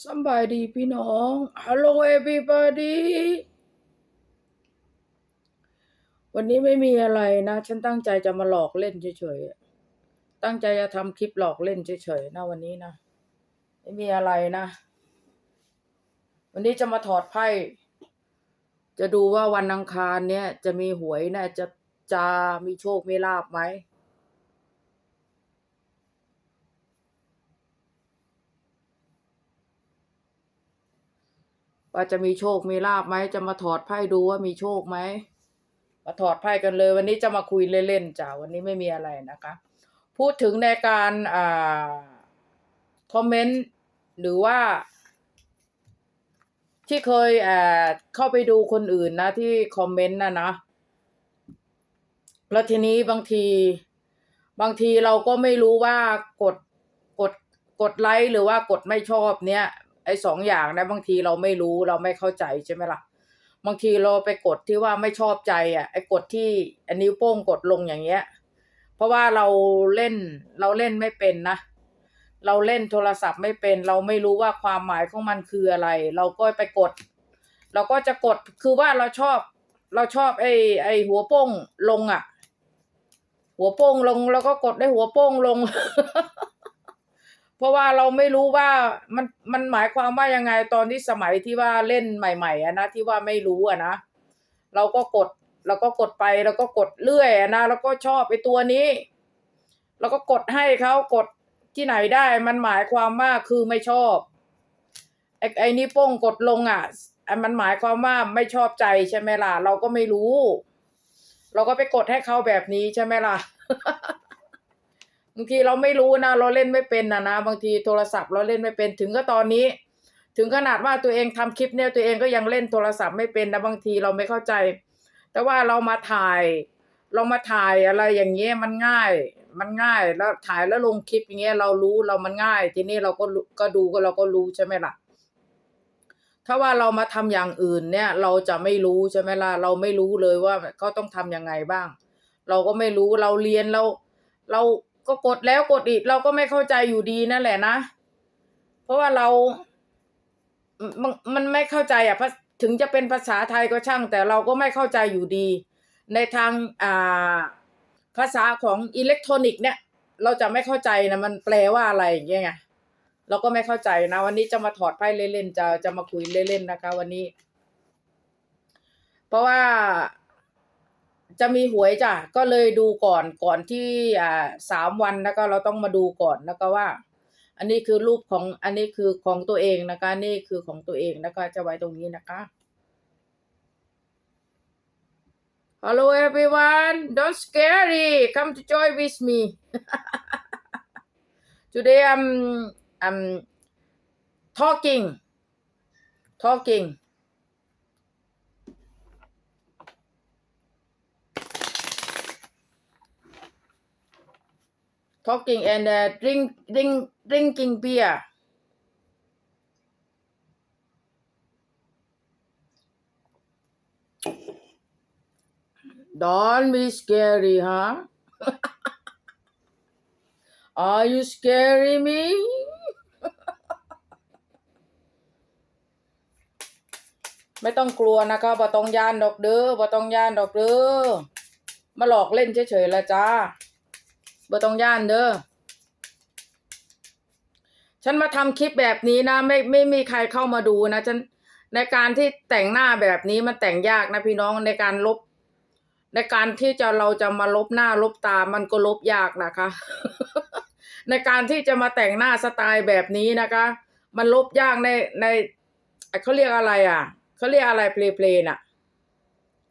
สบายดีพี่น้อง Hello everybody วันนี้ไม่มีอะไรนะ ฉันตั้งใจจะมาหลอกเล่นเฉยๆ ตั้งใจจะทำคลิปหลอกเล่นเฉยๆนะวันนี้นะ ไม่มีอะไรนะ วันนี้จะมาถอดไพ่ จะดูว่าวันอังคารเนี้ยจะมีหวยนะจะจะมีโชคมีลาบไหม ว่าจะมีโชคมีลาบไหมจะมาถอดไพ่ดูว่ามีโชคไหมมาถอดไพ่กันเลย วันนี้จะมาคุยเล่นๆจ้ะวันนี้ไม่มีอะไรนะคะ พูดถึงในการอ่าคอมเมนต์หรือว่า ที่เคยอ่าเข้าไปดูคนอื่นนะ ที่คอมเมนต์นะนะแล้วทีนี้บางที บางทีเราก็ไม่รู้ว่ากดกดกดไลค์หรือว่ากดไม่ชอบเนี้ย ไอ้สองอย่างนะบางทีเราไม่รู้เราไม่เข้าใจใช่ไหมล่ะ บางทีเราไปกดที่ว่าไม่ชอบใจอะไอ้กดที่อันนิ้วโป้งกดลงอย่างเงี้ย เพราะว่าเราเล่นเราเล่นไม่เป็นนะเราเล่นโทรศัพท์ไม่เป็น เราไม่รู้ว่าความหมายของมันคืออะไร เราก็ไปกด เราก็จะกดคือว่าเราชอบ เราชอบไอ้ไอ้หัวโป้งลงอะ หัวโป้งลงแล้วก็กดได้หัวโป้งลง เพราะว่าเราไม่รู้ว่ามันมันหมายความว่ายังไงตอนที่สมัยที่ว่าเล่นใหม่ๆอะนะที่ว่าไม่รู้อะนะเราก็กดเราก็กดไปแล้วก็กดเรื่อยนะแล้วก็ชอบไอ้ตัวนี้แล้วก็กดให้เขากดที่ไหนได้ มันหมายความว่าคือไม่ชอบไอ้ไอ้นี่โป้งกดลงอะอะมันหมายความว่าไม่ชอบใจใช่ไหมล่ะ เราก็ไม่รู้ เราก็ไปกดให้เขาแบบนี้ใช่ไหมล่ะ บางทีเราไม่รู้นะเราเล่นไม่เป็นนะนะบางทีโทรศัพท์เราเล่นไม่เป็นถึงก็ตอนนี้ ถึงขนาดว่าตัวเองทำคลิปเนี่ยตัวเองก็ยังเล่นโทรศัพท์ไม่เป็นนะบางทีเราไม่เข้าใจ แต่ว่าเรามาถ่าย เรามาถ่ายอะไรอย่างเงี้ยมันง่าย มันง่ายแล้วถ่ายแล้วลงคลิปอย่างเงี้ยเรารู้เรามันง่าย ทีนี้เราก็รู้ก็ดูก็เราก็รู้ใช่ไหมล่ะถ้าว่าเรามาทำอย่างอื่นเนี่ย เราจะไม่รู้ใช่ไหมล่ะเราไม่รู้เลยว่าเขาต้องทำยังไงบ้าง เราก็ไม่รู้เราเรียนเราเรา ก็กดแล้วกดอีกเราก็ไม่เข้าใจอยู่ดีนั่นแหละนะ เพราะว่าเรา มันมันไม่เข้าใจอะถึงจะเป็นภาษาไทยก็ช่าง แต่เราก็ไม่เข้าใจอยู่ดี ในทางอ่าภาษาของอิเล็กทรอนิกส์เนี่ย เราจะไม่เข้าใจนะมันแปลว่าอะไรอย่างเงี้ยไงเราก็ไม่เข้าใจนะ วันนี้จะมาถอดไพ่เล่นๆจะจะมาคุยเล่นๆนะคะ วันนี้ เพราะว่า จะมีหวยจ้ะก็เลยดูก่อนก่อนที่อ่าสามวันแล้วก็เราต้องมาดูก่อนแล้วก็ว่า อันนี้คือรูปของอันนี้คือของตัวเองนะคะ นี่คือของตัวเองนะคะ จะไว้ตรงนี้นะคะ Hello everyone don't scary come to join with me today I'm I'm talking talking talking and uh, drink drink drinking beer don't be scary huh are you scary me ไม่ต้องกลัวนะคะบ่ต้องย่านดอกเด้อบ่ต้องย่านดอกเด้อมาหลอกเล่นเฉยๆละจ้า บ่ต้องย่านเด้อ ฉันมาทำคลิปแบบนี้นะ ไม่ไม่มีใครเข้ามาดูนะฉันในการที่แต่งหน้าแบบนี้มันแต่งยากนะพี่น้องในการลบ ในการที่จะเราจะมาลบหน้าลบตา มันก็ลบยากนะคะ ในการที่จะมาแต่งหน้าสไตล์แบบนี้นะคะ มันลบยากในในเขาเรียกอะไรอะเขาเรียกอะไรเพลย์เพลย์น่ะ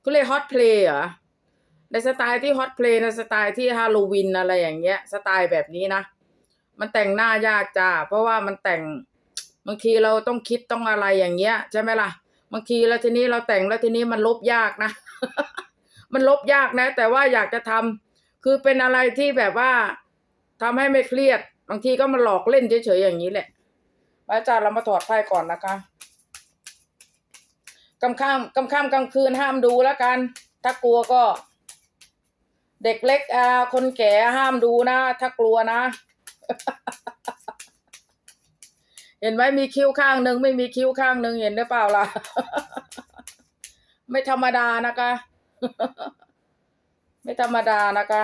เขาเรียกฮอตเพลย์เหรอ ในสไตล์ที่ฮอตเพลย์ในสไตล์ที่ฮาโลวีนอะไรอย่างเงี้ย สไตล์แบบนี้นะ มันแต่งหน้ายากจ้าเพราะว่ามันแต่งบางทีเราต้องคิดต้องอะไรอย่างเงี้ย ใช่ไหมล่ะ บางทีแล้วทีนี้เราแต่งแล้วทีนี้มันลบยากนะ มันลบยากนะ แต่ว่าอยากจะทำคือเป็นอะไรที่แบบว่าทำให้ไม่เครียด บางทีก็มาหลอกเล่นเฉยๆอย่างนี้แหละอาจารย์เรามาถอดไพ่ก่อนนะคะกำข้ามกำข้ามกลางคืนห้ามดูแล้วกัน ถ้ากลัวก็ เด็กเล็กอ่าคนแก่ห้ามดูนะ ถ้ากลัวนะ เห็นไหมมีคิ้วข้างหนึ่งไม่มีคิ้วข้างหนึ่งเห็นหรือเปล่าล่ะ ไม่ธรรมดานะคะ ไม่ธรรมดานะคะ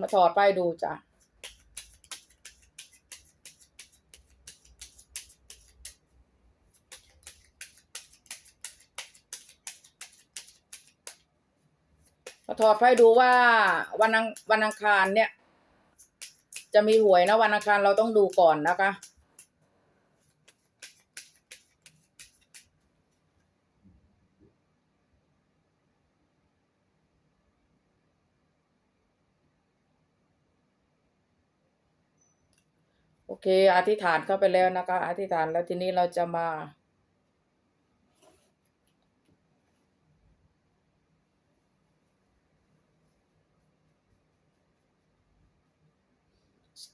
มาถอดไปดูจ้ะ มาถอดให้ดูว่าวันอังวันอังคารเนี่ย จะมีหวยนะ วันอังคารเราต้องดูก่อนนะคะโอเค อธิษฐานเข้าไปแล้วนะคะ อธิษฐานแล้วทีนี้เราจะมา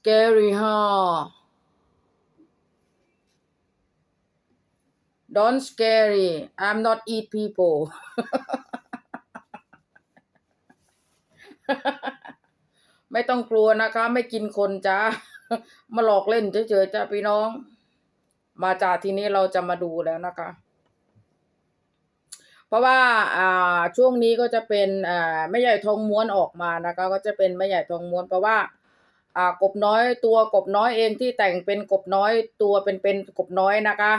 scary huh don't scary I'm not eat people ไม่ต้องกลัวนะคะ ไม่กินคนจ้ามาหลอกเล่นเฉยๆจ้าพี่น้อง มาจากทีนี้เราจะมาดูแล้วนะคะ เพราะว่าอ่าช่วงนี้ก็จะเป็นอ่าแม่ใหญ่ทองม้วนออกมานะคะ ก็จะเป็นแม่ใหญ่ทองม้วนเพราะว่า กบน้อยตัวกบน้อยเองที่แต่งเป็นกบน้อยตัวเป็นเป็นกบน้อยนะคะ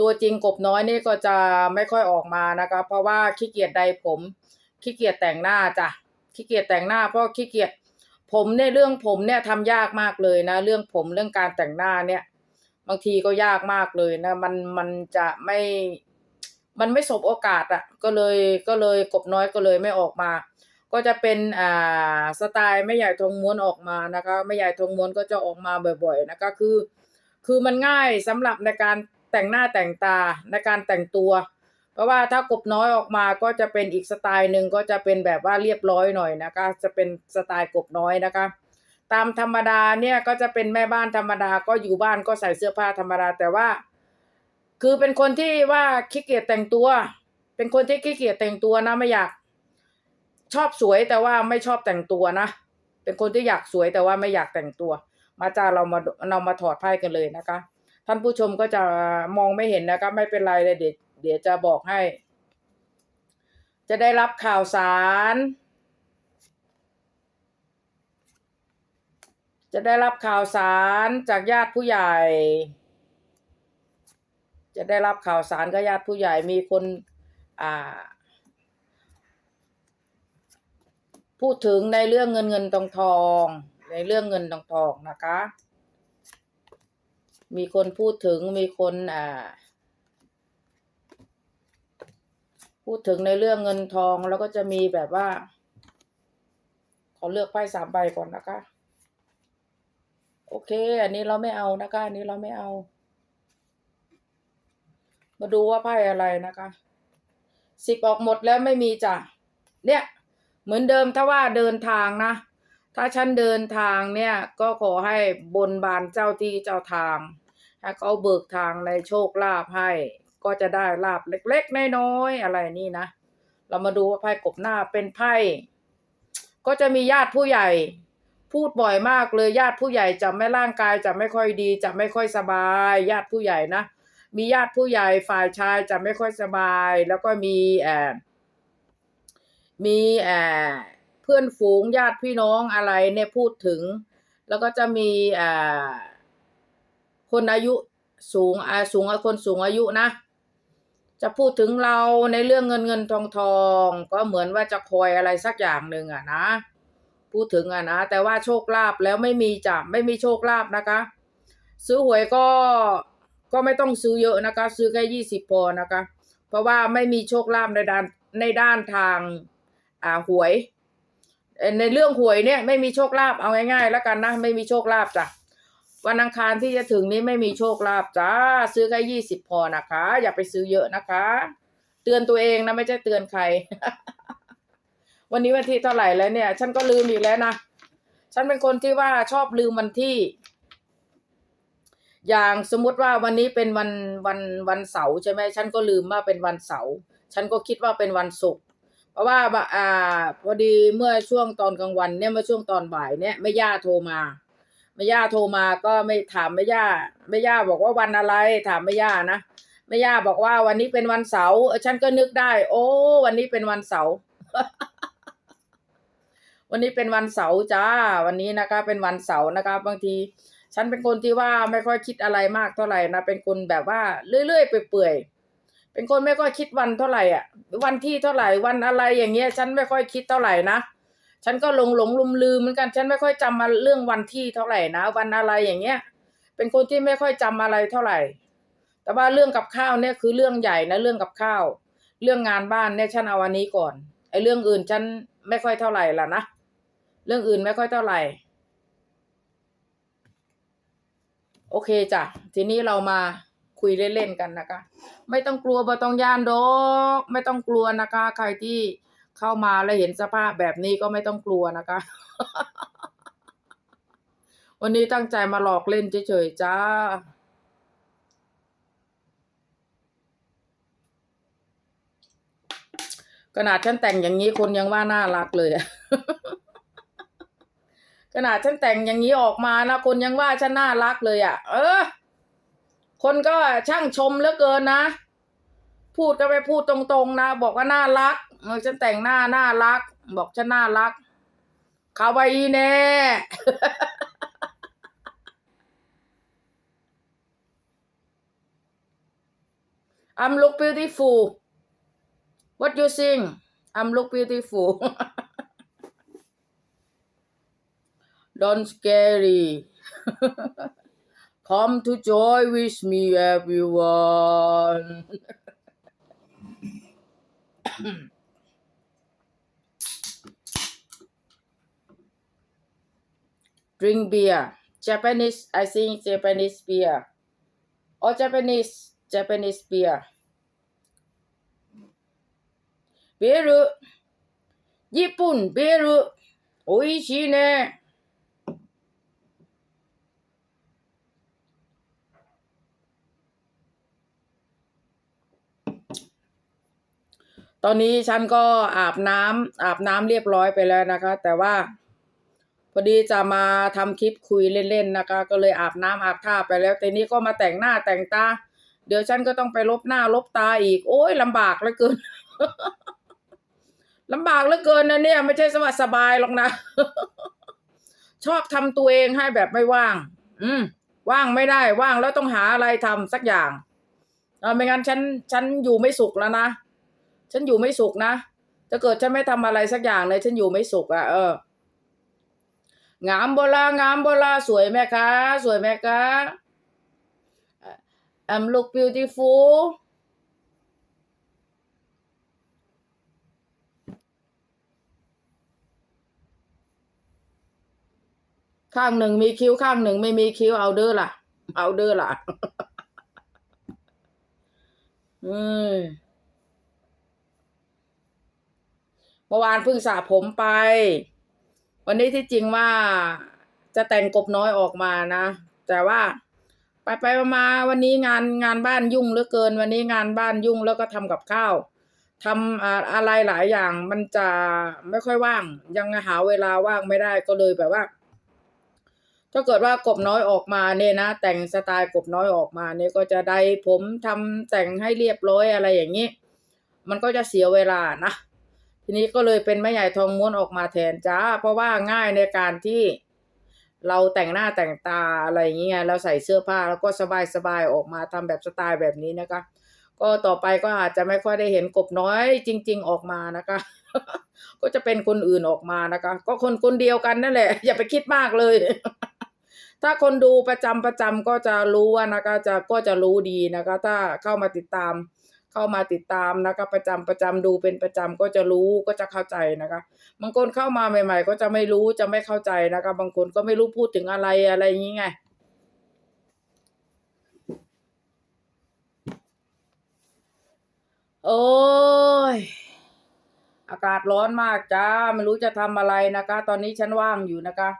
ตัวจริงกบน้อยนี่ก็จะไม่ค่อยออกมานะคะ เพราะว่าขี้เกียจใดผมขี้เกียจแต่งหน้าจ้ะขี้เกียจแต่งหน้าเพราะขี้เกียจผมเนี่ยเรื่องผมเนี่ยทำยากมากเลยนะ เรื่องผมเรื่องการแต่งหน้าเนี่ย บางทีก็ยากมากเลยนะ มันมันจะไม่ มันไม่สบโอกาสอะ่ะ ก็เลยก็เลยกบน้อยก็เลยไม่ออกมา ก็จะเป็นอ่าสไตล์แม่ใหญ่ทงม้วนออกมานะคะแม่ใหญ่ทงม้วนก็จะออกมาบ่อยๆนะคะคือ คือมันง่ายสำหรับในการแต่งหน้าแต่งตาในการแต่งตัว เพราะว่าถ้ากบน้อยออกมาก็จะเป็นอีกสไตล์หนึ่งก็จะเป็นแบบว่าเรียบร้อยหน่อยนะคะ จะเป็นสไตล์กบน้อยนะคะ ตามธรรมดาเนี่ยก็จะเป็นแม่บ้านธรรมดาก็อยู่บ้านก็ใส่เสื้อผ้าธรรมดาแต่ว่า คือเป็นคนที่ว่าขี้เกียจแต่งตัว เป็นคนที่ขี้เกียจแต่งตัวนะไม่อยาก ชอบสวยแต่ว่าไม่ชอบแต่งตัวนะ เป็นคนที่อยากสวยแต่ว่าไม่อยากแต่งตัว มาจ้าเรามาเรามาถอดไพ่กันเลยนะคะ ท่านผู้ชมก็จะมองไม่เห็นนะคะ ไม่เป็นไรเลยเดี๋ยวเดี๋ยวจะบอกให้ จะได้รับข่าวสาร จะได้รับข่าวสารจากญาติผู้ใหญ่ จะได้รับข่าวสารก็ญาติผู้ใหญ่มีคนอ่า พูดถึงในเรื่องเงินเงินทองทอง ในเรื่องเงินทองทองนะคะ มีคนพูดถึงมีคนอ่า พูดถึงในเรื่องเงินทองแล้วก็จะมีแบบว่า ขอเลือกไพ่สามใบก่อนนะคะ โอเค อันนี้เราไม่เอานะคะ อันนี้เราไม่เอา มาดูว่าไพ่อะไรนะคะสิบออกหมดแล้วไม่มีจ้ะเนี่ย เหมือนเดิมถ้าว่าเดินทางนะ ถ้าฉันเดินทางเนี่ยก็ขอให้บนบานเจ้าที่เจ้าทางให้เขาเบิกทางในโชคลาภให้ ก็จะได้ลาบเล็กๆน้อยๆอะไรนี่นะ เรามาดูว่าไพ่กบหน้าเป็นไพ่ก็จะมีญาติผู้ใหญ่ พูดบ่อยมากเลยญาติผู้ใหญ่จะไม่ร่างกายจะไม่ค่อยดีจะไม่ค่อยสบาย ญาติผู้ใหญ่นะ มีญาติผู้ใหญ่ฝ่ายชายจะไม่ค่อยสบาย แล้วก็มีแอบ มีเพื่อนฝูงญาติพี่น้องอะไรเนี่ยพูดถึง แล้วก็จะมีอ่าคนอายุสูงอาสูงคนสูงอายุนะ จะพูดถึงเราในเรื่องเงินเงินทองทองก็เหมือนว่าจะคอยอะไรสักอย่างหนึ่งอะนะ พูดถึงอะนะ แต่ว่าโชคลาภแล้วไม่มีจ้ะไม่มีโชคลาภนะคะ ซื้อหวยก็ก็ไม่ต้องซื้อเยอะนะคะ ซื้อแค่ยี่สิบพอนะคะ เพราะว่าไม่มีโชคลาภในด้านในด้านทาง อ่าหวย ในเรื่องหวยเนี่ยไม่มีโชคลาภเอาง่ายๆ แล้วกันนะไม่มีโชคลาภจ้ะวันอังคารที่จะถึงนี้ไม่มีโชคลาภจ้าซื้อแค่ยี่สิบพอนะคะ อย่าไปซื้อเยอะนะคะ เตือนตัวเองนะไม่ใช่เตือนใคร วันนี้วันที่เท่าไหร่แล้วเนี่ย ฉันก็ลืมอีกแล้วนะฉันเป็นคนที่ว่าชอบลืมวันที่ อย่างสมมติว่าวันนี้เป็นวันวันวันเสาร์ใช่ไหมฉันก็ลืมว่าเป็นวันเสาร์ฉันก็คิดว่าเป็นวันศุกร์ เพราะว่าบะอ่า พอดีเมื่อช่วงตอนกลางวันเนี่ยเมื่อช่วงตอนบ่ายเนี่ยแม่ย่าโทรมาแม่ย่าโทรมาก็ไม่ถามแม่ย่าแม่ย่าบอกว่าวันอะไร ถามแม่ย่านะแม่ย่าบอกว่าวันนี้เป็นวันเสาร์ฉันก็นึกได้ โอ้วันนี้เป็นวันเสาร์วันนี้เป็นวันเสาร์จ้า วันนี้นะคะ เป็นวันเสาร์นะคะ บางที ฉันเป็นคนที่ว่าไม่ค่อยคิดอะไรมากเท่าไหร่นะเป็นคนแบบว่าเรื่อยๆไปเปื่อยๆ เป็นคนไม่ค่อยคิดวันเท่าไหร่อะ วันที่เท่าไหร่วันอะไรอย่างเงี้ย ฉันไม่ค่อยคิดเท่าไหร่นะฉันก็หลงหลงลืมลืมเหมือนกัน ฉันไม่ค่อยจำมาเรื่องวันที่เท่าไหร่นะวันอะไรอย่างเงี้ย เป็นคนที่ไม่ค่อยจำอะไรเท่าไหร่ แต่ว่าเรื่องกับข้าวเนี่ยคือเรื่องใหญ่นะเรื่องกับข้าว เรื่องงานบ้านเนี่ยฉันเอาวันนี้ก่อนไอ้เรื่องอื่นฉันไม่ค่อยเท่าไหร่ละนะเรื่องอื่นไม่ค่อยเท่าไหร่โอเคจ้ะทีนี้เรามา คุยเล่นๆกันนะคะ ไม่ต้องกลัวบ่ต้องย่านดอกไม่ต้องกลัวนะคะ ใครที่เข้ามาแล้วเห็นสภาพแบบนี้ก็ไม่ต้องกลัวนะคะ วันนี้ตั้งใจมาหลอกเล่นเฉยๆจ้าขนาดฉันแต่งอย่างนี้คนยังว่าน่ารักเลยอะขนาดฉันแต่งอย่างนี้ออกมานะคนยังว่าฉันน่ารักเลยอะ่ะเออ คนก็ช่างชมเหลือเกินนะ พูดก็ไปพูดตรงๆนะ บอกว่าน่ารักเออฉันแต่งหน้าน่ารัก บอกฉันน่ารักคาวาอีแน่ I'm look beautiful What you sing I'm look beautiful Don't scary Come to joy with me, everyone. Drink beer. Japanese, I think Japanese beer. Or Japanese, Japanese beer. Beer. 日本ビール、おいしいね。 ตอนนี้ฉันก็อาบน้ำอาบน้ำเรียบร้อยไปแล้วนะคะ แต่ว่า พอดีจะมาทำคลิปคุยเล่นๆนะคะ ก็เลยอาบน้ำอาบท่าไปแล้วแต่นี้ก็มาแต่งหน้าแต่งตา เดี๋ยวฉันก็ต้องไปลบหน้าลบตาอีก โอ้ยลำบากเหลือเกินลำบากเหลือเกินนะเนี่ย ไม่ใช่สวัสสบายหรอกนะ ชอบทำตัวเองให้แบบไม่ว่าง อืม ว่างไม่ได้ว่างแล้วต้องหาอะไรทำสักอย่างเออไม่งั้นฉัน ฉันอยู่ไม่สุขแล้วนะ ฉันอยู่ไม่สุขนะถ้าเกิดฉันไม่ทำอะไรสักอย่างเลยฉันอยู่ไม่สุขอะ่ะเอองามโบลางามโบลาสวยไหมคะ สวยไหมคะ I'm look beautiful ข้างหนึ่งมีคิ้วข้างหนึ่งไม่มีคิ้วเอาเด้อล่ะ เอาเด้อล่ะ เอ้ย เมื่อวานเพิ่งสระผมไป วันนี้ที่จริงว่าจะแต่งกบน้อยออกมานะ แต่ว่าไปไปมาวันนี้งานงานบ้านยุ่งเหลือเกิน วันนี้งานบ้านยุ่งแล้วก็ทำกับข้าวทำอ่าอะไรหลายอย่างมันจะไม่ค่อยว่าง ยังหาเวลาว่างไม่ได้ก็เลยแบบว่า ถ้าเกิดว่ากบน้อยออกมาเนี่ยนะ แต่งสไตล์กบน้อยออกมาเนี่ยก็จะได้ผมทำแต่งให้เรียบร้อยอะไรอย่างนี้ มันก็จะเสียเวลานะ ทีนี้ก็เลยเป็นแม่ใหญ่ทองม้วนออกมาแทนจ้า เพราะว่าง่ายในการที่เราแต่งหน้าแต่งตาอะไรอย่างเงี้ยเราใส่เสื้อผ้าแล้วก็สบายสบายๆออกมาทำแบบสไตล์แบบนี้นะคะ ก็ต่อไปก็อาจจะไม่ค่อยได้เห็นกบน้อย จริง ๆ ออกมานะคะ ก็จะเป็นคนอื่นออกมานะคะ ก็คนคนเดียวกันนั่นแหละ อย่าไปคิดมากเลย ถ้าคนดูประจำประจำก็จะรู้ว่านะคะ จะก็จะรู้ดีนะคะ ถ้าเข้ามาติดตาม เข้ามาติดตามนะคะ ประจำประจำดูเป็นประจำก็จะรู้ก็จะเข้าใจนะคะ บางคนเข้ามาใหม่ ๆ ก็จะไม่รู้จะไม่เข้าใจนะคะ บางคนก็ไม่รู้พูดถึงอะไรอะไรอย่างนี้ไงโอ้ยอากาศร้อนมากจ้าไม่รู้จะทำอะไรนะคะ ตอนนี้ฉันว่างอยู่นะคะ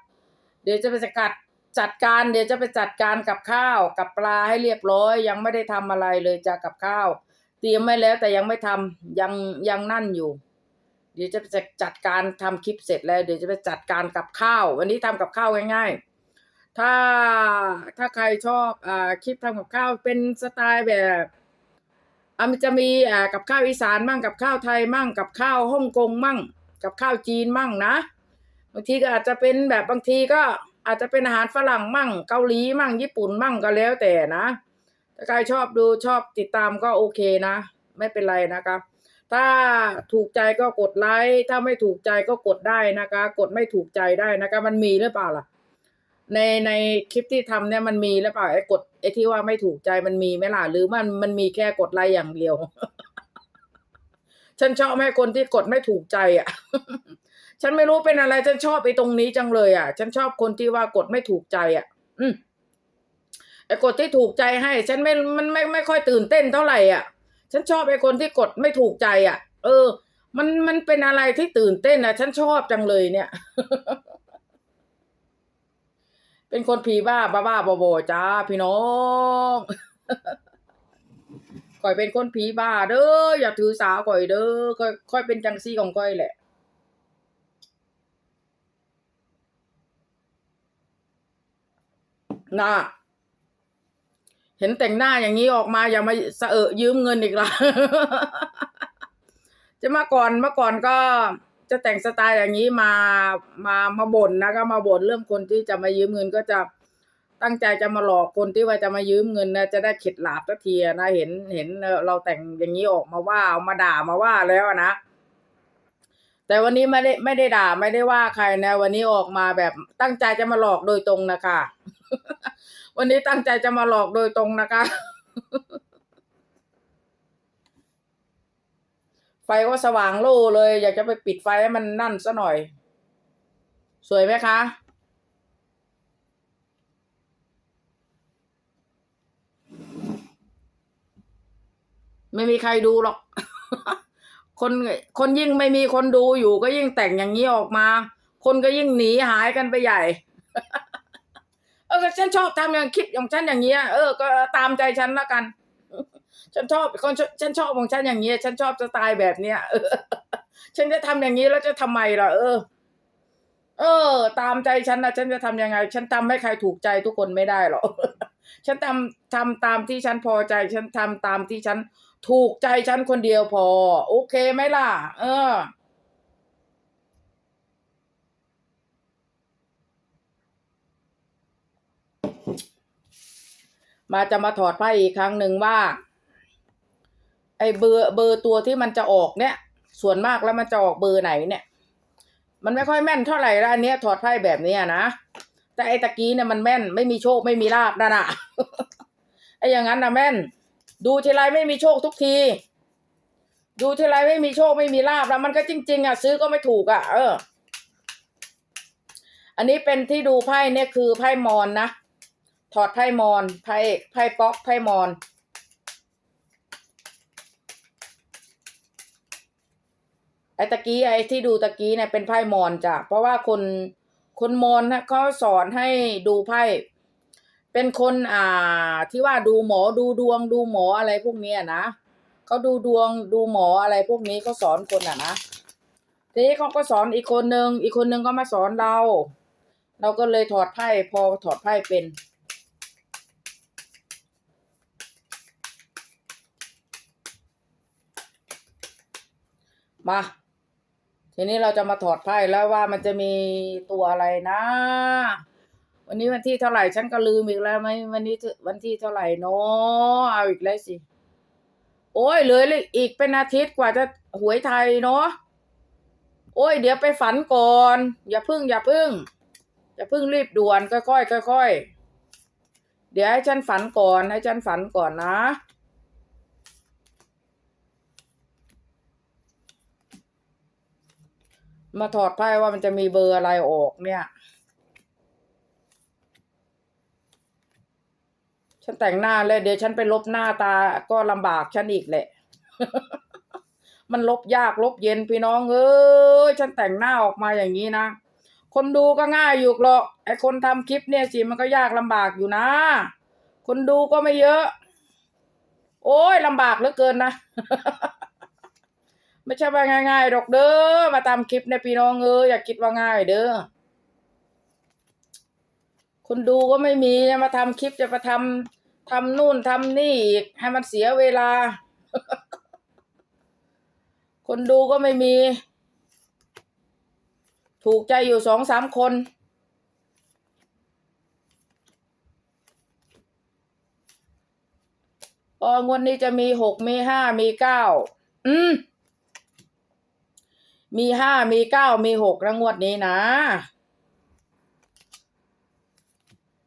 เดี๋ยวจะไปสกัดจัดการเดี๋ยวจะไปจัดการกับข้าวกับปลาให้เรียบร้อย ยังไม่ได้ทำอะไรเลยจ้ากับข้าว เตรียมไว้แล้วแต่ยังไม่ทำยังยังนั่นอยู่ เดี๋ยวจะไปจัดการทำคลิปเสร็จแล้ว เดี๋ยวจะไปจัดการกับข้าว วันนี้ทำกับข้าวง่าย ๆ ถ้าถ้าใครชอบอ่าคลิปทำกับข้าวเป็นสไตล์แบบอามันจะมีอ่ากับข้าวอีสานมั่งกับข้าวไทยมั่งกับข้าวฮ่องกงมั่ง กับข้าวจีนมั่งนะบางทีก็อาจจะเป็นแบบบางทีก็อาจจะเป็นอาหารฝรั่งมั่ง เกาหลีมั่งญี่ปุ่นมั่งก็แล้วแต่นะ ถ้าใครชอบดูชอบติดตามก็โอเคนะ ไม่เป็นไรนะครับถ้าถูกใจก็กดไลค์ถ้าไม่ถูกใจก็กดได้นะคะ กดไม่ถูกใจได้นะคะ มันมีหรือเปล่าล่ะ ในในคลิปที่ทำเนี่ยมันมีหรือเปล่าไอ้กดไอ้ที่ว่าไม่ถูกใจมันมีไหมล่ะหรือมันมันมีแค่กดไลค์อย่างเดียว ฉันชอบให้คนที่กดไม่ถูกใจอะ ฉันไม่รู้เป็นอะไร ฉันชอบไอ้ตรงนี้จังเลยอะ ฉันชอบคนที่ว่ากดไม่ถูกใจอะ อืม ไอ้กดที่ถูกใจให้ ฉันไม่มันไม่ไม่ค่อยตื่นเต้นเท่าไหร่อะ ฉันชอบไอ้คนที่กดไม่ถูกใจอะ เออ มันมันเป็นอะไรที่ตื่นเต้นอะ ฉันชอบจังเลยเนี่ย เป็นคนผีบ้าบ้าบ้าบอจ้าพี่น้องก่อยเป็นคนผีบ้าเด้ออย่าถือสาก่อยเด้อค่อยค่อยเป็นจังซี่ของก้อยแหละน่า เห็นแต่งหน้าอย่างนี้ออกมาอย่ามาสะเอะยืมเงินอีกละจะมาก่อนเมื่อก่อนก็จะแต่งสไตล์อย่างนี้มามามาบ่นนะก็มาบ่นเรื่องคนที่จะมายืมเงินก็จะตั้งใจจะมาหลอกคนที่ว่าจะมายืมเงินนะจะได้เข็ดหลาบสักทีนะเห็นเห็นเราแต่งอย่างนี้ออกมาว่าเอามาด่ามาว่าแล้วนะแต่วันนี้ไม่ได้ไม่ได้ด่าไม่ได้ว่าใครนะ วันนี้ออกมาแบบตั้งใจจะมาหลอกโดยตรงนะคะ วันนี้ตั้งใจจะมาหลอกโดยตรงนะคะ ไฟก็สว่างโล่เลย อยากจะไปปิดไฟให้มันนั่นซะหน่อย สวยไหมคะไม่มีใครดูหรอก คนคนยิ่งไม่มีคนดูอยู่ก็ยิ่งแต่งอย่างนี้ออกมา คนก็ยิ่งหนีหายกันไปใหญ่ เออฉันชอบทำอย่างคลิปของฉันอย่างเงี้ยเออก็ตามใจฉันละกัน ฉันชอบคนฉันชอบของฉันอย่างเงี้ย ฉันชอบสไตล์แบบเนี้ยเออฉันจะทำอย่างนี้แล้วจะทำไมล่ะเออ เออ ตามใจฉันนะฉันจะทำยังไง ฉันทำให้ใครถูกใจทุกคนไม่ได้หรอกฉันทำทำตามที่ฉันพอใจ ฉันทำตามที่ฉันถูกใจฉันคนเดียวพอ โอเคไหมล่ะ เออ มาจะมาถอดไพ่อีกครั้งหนึ่งว่า ไอ้เบอร์เบอร์ตัวที่มันจะออกเนี่ย ส่วนมากแล้วมันจะออกเบอร์ไหนเนี่ย มันไม่ค่อยแม่นเท่าไหร่แล้วอันเนี้ยถอดไพ่แบบเนี้ยนะแต่ไอ้ตะกี้เนี่ยมันแม่นไม่มีโชคไม่มีลาบนั่นน่ะไอ้อย่างนั้นนะแม่น ดูทีไรไม่มีโชคทุกที ดูทีไรไม่มีโชคไม่มีลาบแล้วมันก็จริง ๆอะซื้อก็ไม่ถูกอะเออ อันนี้เป็นที่ดูไพ่เนี่ยคือไพ่มอนนะ ถอดไพ่มอนไพ่ไพ่ป๊อกไพ่มอน ไอ้ตะกี้ไอ้ที่ดูตะกี้เนี่ยเป็นไพ่มอนจ้ะ เพราะว่าคนคนมอนนะเขาสอนให้ดูไพ่ เป็นคนอ่าที่ว่าดูหมอดูดวงดูหมออะไรพวกนี้นะเขาดูดวงดูหมออะไรพวกนี้เขาสอนคนอะนะทีนี้เขาก็สอนอีกคนนึง อีกคนนึงก็มาสอนเรา เราก็เลยถอดไพ่พอถอดไพ่เป็น มา ทีนี้เราจะมาถอดไพ่แล้วว่ามันจะมีตัวอะไรนะ วันนี้วันที่เท่าไหร่ฉันก็ลืมอีกแล้วไหมวันนี้วันที่เท่าไหร่เนาะเอาอีกแล้วสิ โอ้ยเหลยเลยอีกเป็นอาทิตย์กว่าจะหวยไทยเนาะโอ้ยเดี๋ยวไปฝันก่อน อย่าพึ่ง อย่าพึ่ง อย่าพึ่งรีบด่วนค่อยๆค่อยๆเดี๋ยวให้ฉันฝันก่อนให้ฉันฝันก่อนนะ มาถอดไพ่ว่ามันจะมีเบอร์อะไรออกเนี่ย ฉันแต่งหน้าเลยเดี๋ยวฉันไปลบหน้าตาก็ลำบากฉันอีกแหละ มันลบยากลบเย็นพี่น้องเอ้ยฉันแต่งหน้าออกมาอย่างนี้นะ คนดูก็ง่ายอยู่หรอกไอคนทำคลิปเนี่ยสิมันก็ยากลำบากอยู่นะ คนดูก็ไม่เยอะ โอ้ยลำบากเหลือเกินนะ ไม่ใช่ว่าง่ายๆหรอกเด้อมาตามคลิปในพี่น้องเอ้ยอย่าคิดว่าง่ายเด้อคนดูก็ไม่มีจะมาทำคลิปจะมาทำทำนู่นทำนี่อีกให้มันเสียเวลา คนดูก็ไม่มี ถูกใจอยู่สองสามคนพองวดนี้จะมีหกมีห้ามีเก้าอืม มีห้ามีเก้ามีหกแล้วงวดนี้นะ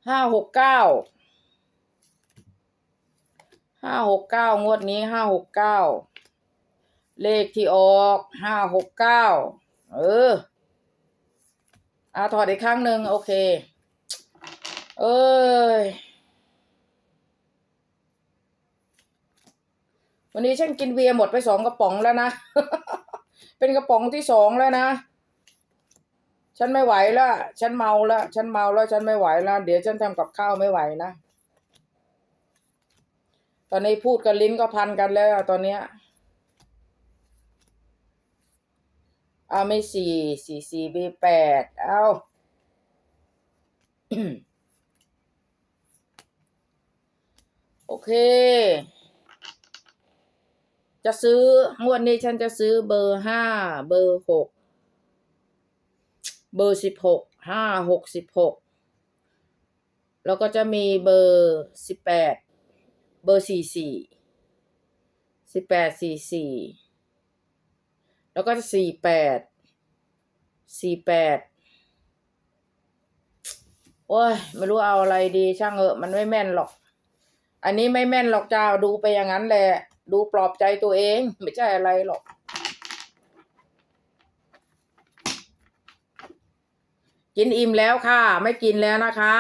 ห้าหกเก้าห้าหกเก้างวดนี้ห้าหกเก้าเลขที่ออกห้าหกเก้าเอออาถอดอีกครั้งหนึ่งโอเค เอ้ย วันนี้ฉันกินเบียร์หมดไปสองกระป๋องแล้วนะ เป็นกระป๋องที่สองแล้วนะ ฉันไม่ไหวแล้วฉันเมาแล้วฉันเมาแล้วฉันไม่ไหวแล้วเดี๋ยวฉันทำกับข้าวไม่ไหวนะ ตอนนี้พูดกันลิ้นก็พันกันแล้วตอนเนี้ยเอาไม่สี่สี่สี่บีแปดเอาโอเค จะซื้องวดนี้ฉันจะซื้อเบอร์ห้าเบอร์หกเบอร์สิบหกห้าหกสิบหกแล้วก็จะมีเบอร์สิบแปดเบอร์สี่สี่สิบแปดสี่สี่แล้วก็สี่แปดสี่แปดโอ้ยไม่รู้เอาอะไรดีช่างเออมันไม่แม่นหรอก อันนี้ไม่แม่นหรอกจ้าดูไปอย่างนั้นแหละ ดูปลอบใจตัวเอง ไม่ใช่อะไรหรอก กินอิ่มแล้วค่ะ ไม่กินแล้วนะคะ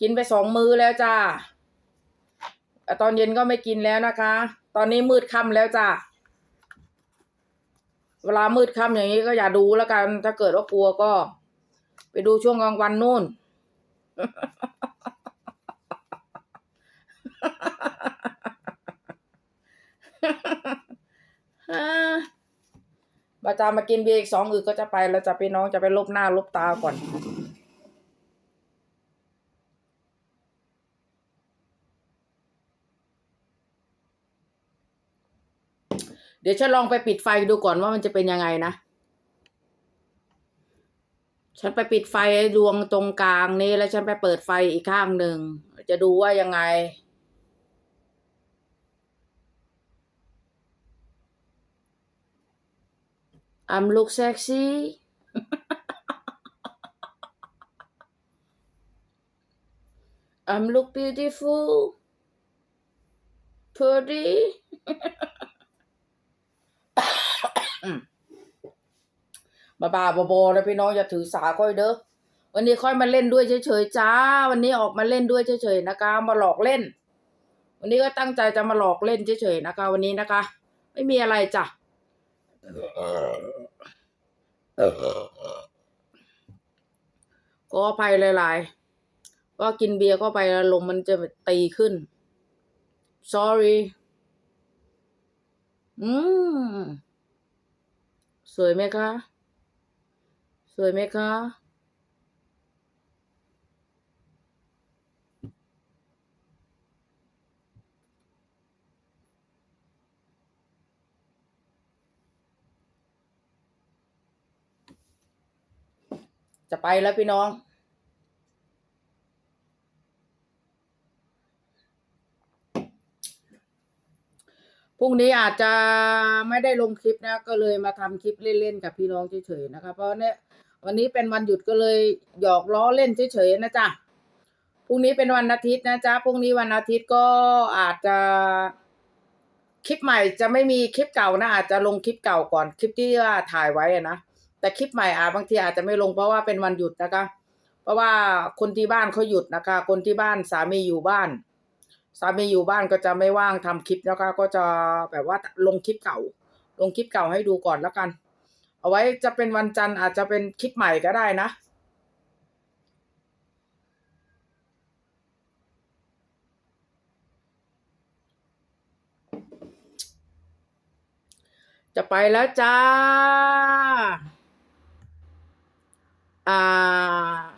กินไปสองมื้อแล้วจ้าตอนเย็นก็ไม่กินแล้วนะคะ ตอนนี้มืดค่ำแล้วจ้าเวลามืดค่ำอย่างนี้ก็อย่าดูแล้วกัน ถ้าเกิดว่ากลัวก็ ไปดูช่วงกลางวันนู่น บาจามากินเบียร์อีกสองอึกก็จะไปแล้วจะพี่น้องจะไปลบหน้าลบตาก่อน เดี๋ยวฉันลองไปปิดไฟดูก่อนว่ามันจะเป็นยังไงนะ ฉันไปปิดไฟดวงตรงกลางนี้แล้วฉันไปเปิดไฟอีกข้างหนึ่งจะดูว่ายังไง I'm look sexy 'I'm look beautiful pretty บ้าบาๆบอๆแล้วพี่น้องอย่าถือสาค่อยเด้อ วันนี้ค่อยมาเล่นด้วยเฉยๆจ้า วันนี้ออกมาเล่นด้วยเฉยๆนะคะ มาหลอกเล่น วันนี้ก็ตั้งใจจะมาหลอกเล่นเฉยๆนะคะ วันนี้นะคะ ไม่มีอะไรจ้ะ ก็อภัยหลายๆก็กินเบียร์ก็ไปแล้วลมมันจะตีขึ้น sorry อืม สวยไหมคะ สวยไหมคะ จะไปแล้วพี่น้อง พรุ่งนี้อาจจะไม่ได้ลงคลิปนะ ก็เลยมาทำคลิปเล่นๆกับพี่น้องเฉยๆนะคะ เพราะเนี่ยวันนี้เป็นวันหยุดก็เลยหยอกล้อเล่นเฉยๆนะจ๊ะพรุ่งนี้เป็นวันอาทิตย์นะจ๊ะ พรุ่งนี้วันอาทิตย์ก็อาจจะคลิปใหม่จะไม่มีคลิปเก่านะ อาจจะลงคลิปเก่าก่อนคลิปที่ว่าถ่ายไว้อะนะ แต่คลิปใหม่อาจบางทีอาจจะไม่ลงเพราะว่าเป็นวันหยุดนะคะ เพราะว่าคนที่บ้านเขาหยุดนะคะ คนที่บ้านสามีอยู่บ้าน สามีอยู่บ้านก็จะไม่ว่างทำคลิปนะคะ ก็จะแบบว่าลงคลิปเก่า ลงคลิปเก่าให้ดูก่อนแล้วกัน เอาไว้จะเป็นวันจันทร์อาจจะเป็นคลิปใหม่ก็ได้นะจะไปแล้วจ้า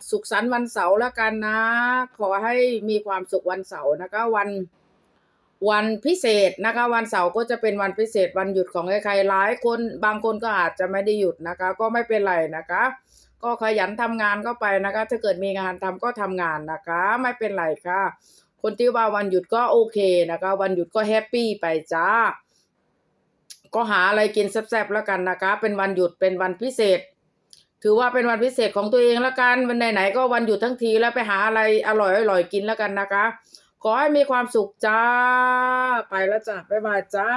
สุขสันต์วันเสาร์แล้วกันนะ ขอให้มีความสุขวันเสาร์นะคะวันวันพิเศษนะคะ วันเสาร์ก็จะเป็นวันพิเศษวันหยุดของใครๆหลายคนบางคนก็อาจจะไม่ได้หยุดนะคะ ก็ไม่เป็นไรนะคะ ก็ขยันทำงานก็ไปนะคะ ถ้าเกิดมีงานทำก็ทำงานนะคะ ไม่เป็นไรค่ะ คนที่ว่าวันหยุดก็โอเคนะคะ วันหยุดก็แฮปปี้ไปจ้าก็หาอะไรกินแซ่บๆแล้วกันนะคะ เป็นวันหยุดเป็นวันพิเศษ ถือว่าเป็นวันพิเศษของตัวเองแล้วกันวันไหนๆก็วันหยุดทั้งทีแล้วไปหาอะไรอร่อยอร่อยกินแล้วกันนะคะ ขอให้มีความสุขจ้า ไปแล้วจ้าบ๊ายบายจ้า